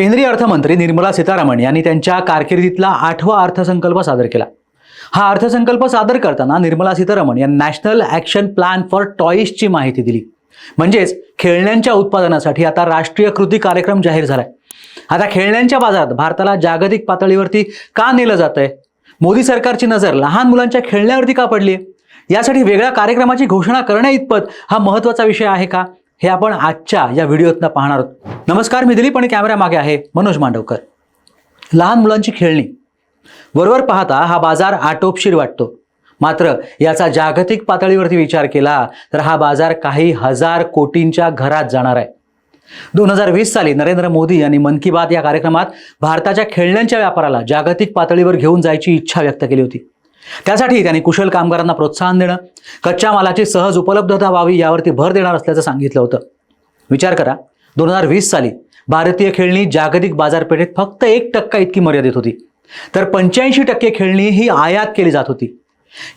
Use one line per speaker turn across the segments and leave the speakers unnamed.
केंद्रीय अर्थमंत्री निर्मला सीतारामन यांनी त्यांच्या कारकिर्दीतला आठवा अर्थसंकल्प सादर केला. हा अर्थसंकल्प सादर करताना निर्मला सीतारामन यांनी नॅशनल ॲक्शन प्लॅन फॉर टॉईजची माहिती दिली. म्हणजेच खेळण्यांच्या उत्पादनासाठी आता राष्ट्रीय कृती कार्यक्रम जाहीर झालाय. आता खेळण्यांच्या बाजारात भारताला जागतिक पातळीवरती का नेलं जात आहे मोदी सरकारची नजर लहान मुलांच्या खेळण्यावरती का पडली आहे यासाठी वेगळ्या कार्यक्रमाची घोषणा करण्या इतपत हा महत्त्वाचा विषय आहे का? हे आपण आजच्या या व्हिडिओतनं पाहणार आहोत. नमस्कार मी दिलीप आणि कॅमेरा मागे आहे मनोज मांडवकर. लहान मुलांची खेळणी. वरवर पाहता हा बाजार आटोपशीर वाटतो. मात्र याचा जागतिक पातळीवरती विचार केला तर हा बाजार काही हजार कोटींच्या घरात जाणार आहे. दोन हजार वीस साली नरेंद्र मोदी यांनी मन की बात या कार्यक्रमात भारताच्या खेळण्यांच्या व्यापाराला जागतिक पातळीवर घेऊन जायची इच्छा व्यक्त केली होती. त्यासाठी त्यांनी कुशल कामगारांना प्रोत्साहन देणं कच्च्या मालाची सहज उपलब्धता व्हावी यावरती भर देणार असल्याचं सांगितलं होतं. विचार करा दोन हजार वीस साली भारतीय खेळणी जागतिक बाजारपेठेत फक्त एक टक्का इतकी मर्यादित होती. तर पंच्याऐंशी टक्के खेळणी ही आयात केली जात होती.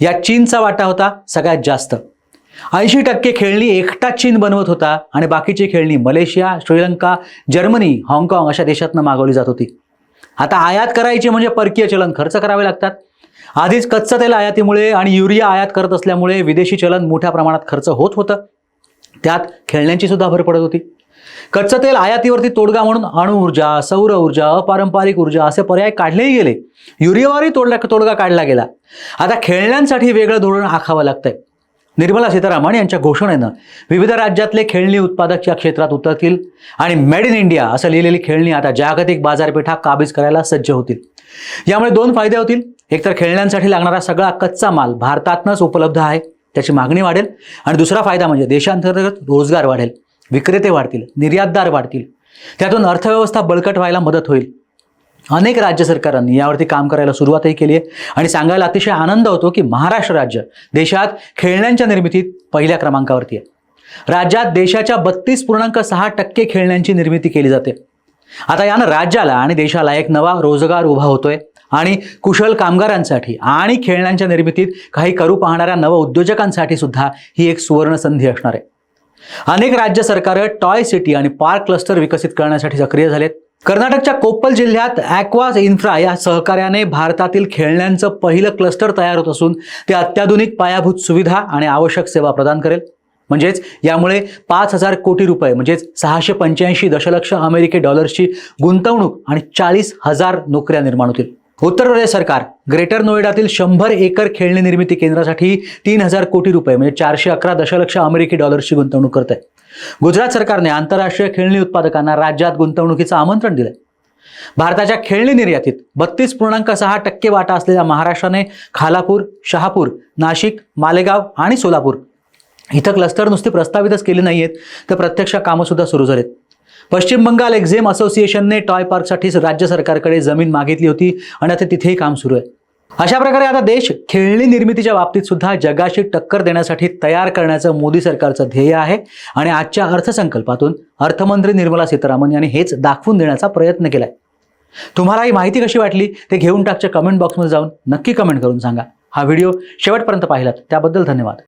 यात चीनचा वाटा होता सगळ्यात जास्त. ऐंशी टक्के खेळणी एकटा चीन बनवत होता आणि बाकीची खेळणी मलेशिया श्रीलंका जर्मनी हाँगकाँग अशा देशातनं मागवली जात होती. आता आयात करायची म्हणजे परकीय चलन खर्च करावे लागतात. आधीच कच्चं तेल आयातीमुळे आणि युरिया आयात करत असल्यामुळे विदेशी चलन मोठ्या प्रमाणात खर्च होत होतं. त्यात खेळण्यांची सुद्धा भर पडत होती. कच्चं तेल आयातीवरती तोडगा म्हणून अणु ऊर्जा सौर ऊर्जा अपारंपरिक ऊर्जा असे पर्याय काढलेही गेले. युरियावरही तोडला तोडगा काढला गेला. आता खेळण्यांसाठी वेगळं धोरण आखावं लागतंय. निर्मला सीतारामन यांच्या घोषणेनं विविध राज्यातले खेळणी उत्पादक या क्षेत्रात उतरतील आणि मेड इन इंडिया असं लिहिलेली खेळणी आता जागतिक बाजारपेठा काबीज करायला सज्ज होतील. यामुळे दोन फायदे होतील. एकतर खेळण्यांसाठी लागणारा सगळा कच्चा माल भारतातनंच उपलब्ध आहे त्याची मागणी वाढेल. आणि दुसरा फायदा म्हणजे देशांतर्गत रोजगार वाढेल विक्रेते वाढतील निर्यातदार वाढतील. त्यातून अर्थव्यवस्था बळकट व्हायला मदत होईल. अनेक राज्य सरकारांनी यावरती काम करायला सुरुवातही केली आहे. आणि सांगायला अतिशय आनंद होतो की महाराष्ट्र राज्य देशात खेळण्यांच्या निर्मितीत पहिल्या क्रमांकावरती आहे. राज्यात देशाच्या बत्तीस पूर्णांक सहा टक्के खेळण्यांची निर्मिती केली जाते. आता यानं राज्याला आणि देशाला एक नवा रोजगार उभा होतोय. आणि कुशल कामगारांसाठी आणि खेळण्यांच्या निर्मितीत काही करू पाहणाऱ्या नव उद्योजकांसाठी सुद्धा ही एक सुवर्ण संधी असणार आहे. अनेक राज्य सरकारं टॉय सिटी आणि पार्क क्लस्टर विकसित करण्यासाठी सक्रिय झालेत. कर्नाटकच्या कोप्पल जिल्ह्यात ॲक्वास इन्फ्रा या सहकार्याने भारतातील खेळण्यांचं पहिलं क्लस्टर तयार होत असून ते अत्याधुनिक पायाभूत सुविधा आणि आवश्यक सेवा प्रदान करेल. म्हणजेच यामुळे पाच हजार कोटी रुपये म्हणजेच सहाशे पंच्याऐंशी दशलक्ष अमेरिकी डॉलर्सची गुंतवणूक आणि चाळीस हजार नोकऱ्या निर्माण होतील. उत्तर प्रदेश सरकार ग्रेटर नोएडातील शंभर एकर खेळणी निर्मिती केंद्रासाठी तीन हजार कोटी रुपये म्हणजे चारशे अकरा दशलक्ष अमेरिकी डॉलर्सची गुंतवणूक करत आहे गुजरात सरकारने आंतरराष्ट्रीय खेळणी उत्पादकांना राज्यात गुंतवणुकीचं आमंत्रण दिलंय. भारताच्या खेळणी निर्यातीत बत्तीस पूर्णांक सहा टक्के वाटा असलेल्या महाराष्ट्राने खालापूर शहापूर नाशिक मालेगाव आणि सोलापूर इथं क्लस्टर नुसती प्रस्तावितच केली नाही आहेत तर प्रत्यक्ष कामंसुद्धा सुरू झालेत. पश्चिम बंगाल एक्झेम असोसिएशनने टॉय पार्कसाठी राज्य सरकारकडे जमीन मागितली होती आणि आता तिथेही काम सुरू आहे. अशा प्रकारे आता देश खेळणी निर्मितीच्या बाबतीत सुद्धा जगाशी टक्कर देण्यासाठी तयार करण्याचं मोदी सरकारचं ध्येय आहे आणि आजच्या अर्थसंकल्पातून अर्थमंत्री निर्मला सीतारामन यांनी हेच दाखवून देण्याचा प्रयत्न केलाय. तुम्हाला ही माहिती कशी वाटली ते घेऊन टाकच्या कमेंट बॉक्समध्ये जाऊन नक्की कमेंट करून सांगा. हा व्हिडिओ शेवटपर्यंत पाहिलात त्याबद्दल धन्यवाद.